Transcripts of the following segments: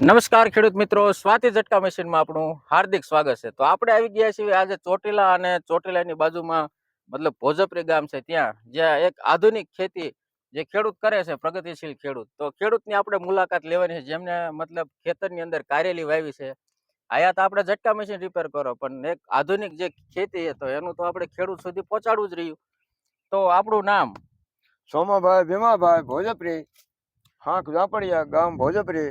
નમસ્કાર ખેડૂત મિત્રો, સ્વાતિ ઝટકા મશીનમાં આપણું હાર્દિક સ્વાગત છે. તો આપણે આવી ગયા છીએ આજે ચોટીલા અને ચોટીલાની બાજુમાં, મતલબ ભોજપરી ગામ છે ત્યાં, જ્યાં એક આધુનિક ખેતી જે ખેડૂત કરે છે, પ્રગતિશીલ ખેડૂત. તો ખેડૂતની આપણે મુલાકાત લેવાની છે, જેમને મતલબ ખેતરની અંદર કારેલી વાવી છે. આયા તો આપણે ઝટકા મશીન રિપેર કરો, પણ એક આધુનિક જે ખેતી તો એનું તો આપણે ખેડૂત સુધી પહોંચાડવું જ રહ્યું. તો આપણું નામ? સોમાભાઈ ભીમાભાઈ ભોજપરી. હાંક ઝાપડિયા ગામ ભોજપરી.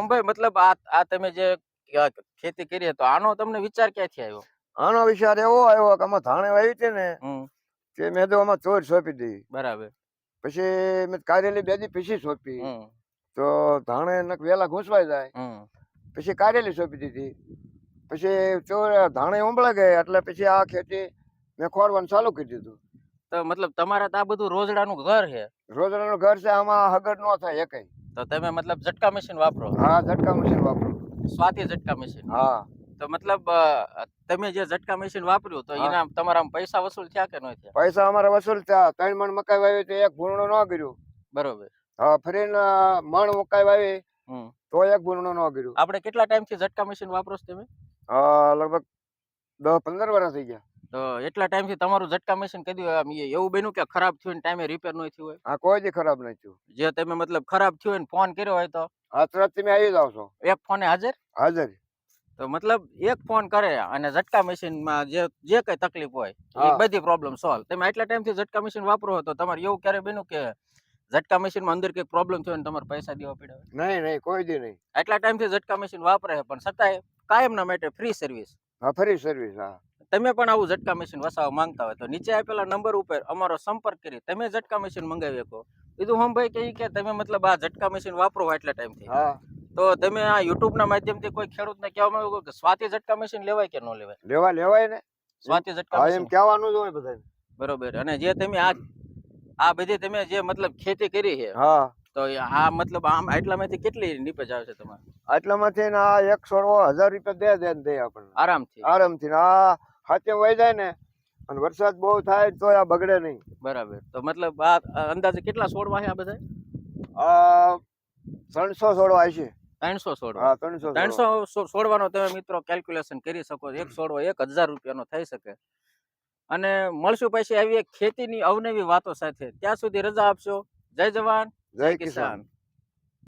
અંભાઈ મતલબ આ આ તમે જે ખેતી કરી છે તો આનો તમને વિચાર ક્યાંથી આવ્યો? આનો વિચાર એવો આવ્યો કે આમાં ધાણે વાવી હતી ને કે મેં તો આમાં ચોર સોંપી દીધી બરાબર. પછી મેં કારેલી બે દી પીસી સોંપી. તો ધાણે વેલા ઘૂંસવાઈ જાય. પછી કારેલી સોંપી દીધી. પછી ચોર ધાણે ઉંબળા ગયા એટલે પછી આ ખેતી મેં ખોરવાનું ચાલુ કરી દીધું. તો મતલબ તમારા તો આ બધું રોજડાનું ઘર છે? રોજડાનું ઘર છે આમાં હગર ન થાય એકય. તો તમે મતલબ ઝટકા મશીન વાપરો? હા ઝટકા મશીન વાપરો. સ્વાતિ ઝટકા મશીન હા. તો મતલબ તમે જે ઝટકા મશીન વાપર્યું તો એના તમારા પૈસા વસૂલ થયા કે ન થયા? પૈસા અમારા વસૂલ થયા. ત્રણ મણ મકાઈ વાવી તો એક ભૂણો ન કર્યું બરોબર. હા ફરીને મણ મકાઈ વાવી તો એક ભૂણો ન કર્યું આપણે કેટલા ટાઈમથી ઝટકા મશીન વાપરો છો તમે? લગભગ દસ પંદર વર્ષ થઈ ગયા. તો એટલા ટાઈમથી તમારું ઝટકા મશીન આમ એવું બન્યું કે ખરાબ થયું ને ટાઈમે રિપેર ન થયું હોય? હા કોઈ દી ખરાબ નહીં થયું. જે તમે મતલબ ખરાબ થયું હોય ને ફોન કર્યો હોય તો? તરત તમે આવી જાવ છો. એક ફોને હાજર? હાજર. તો મતલબ એક ફોન કરે અને ઝટકા મશીનમાં જે જે કઈ તકલીફ હોય એ બધી પ્રોબ્લેમ સોલ્વ તમે આટલા ટાઈમથી ઝટકા મશીન વાપરો તો તમારે એવું ક્યારે બન્યું કે ઝટકા મશીનમાં અંદર કંઈક પ્રોબ્લેમ થયો ને તમારે પૈસા દેવા પડ્યા નહીં નહીં કોઈ દી નહીં. આટલા ટાઈમથી ઝટકા મશીન વાપરે પણ છતાંય કાયમના માટે ફ્રી સર્વિસ હા ફ્રી સર્વિસ હા. તમે પણ આવું ઝટકા મશીન વસાવવા માંગતા હોય તો નીચે આપેલા નંબર ઉપર અમારો સંપર્ક કરી તમે ઝટકા મશીન મંગાવી શકો. બીજું હમ ભાઈ કહી કે તમે મતલબ આ ઝટકા મશીન વાપરો એટલા ટાઈમથી તો તમે આ યુટ્યુબ ના માધ્યમથી કોઈ ખેડૂતને કહેવામાં આવ્યું કે સ્વાતિ ઝટકા મશીન લેવાય કે ન લેવાય? લેવા લેવાય ને. સ્વાતિ ઝટકા એમ કહેવાનું જ હોય બધાને. બરોબર. અને જે તમે આ આ બધી તમે જે મતલબ ખેતી કરી છે હા. તો આ મતલબ આમ આટલામાંથી કેટલી નીપજ આવે છે તમારે? આટલામાંથી ને આ એક સોળવો હજાર રૂપિયા દે દે દે આપણને. આરામથી? આરામથી આ હાથે વહી જાય ને અને વરસાદ બહુ થાય તો આ બગડે નહીં. બરાબર. તો મતલબ આ અંદાજે કેટલા છોડવા છે આ બધા આ ત્રણસો છોડવા છે. ત્રણસો છોડવા. ત્રણસો ત્રણસો છોડવાનો તમે મિત્રો કેલ્ક્યુલેશન કરી શકો. એક છોડવો એક હજાર રૂપિયાનો થઈ શકે. અને મળશું પછી આવી એક ખેતીની અવનવી વાતો સાથે. ત્યાં સુધી રજા આપશો. જય જવાન. જય કિસાન.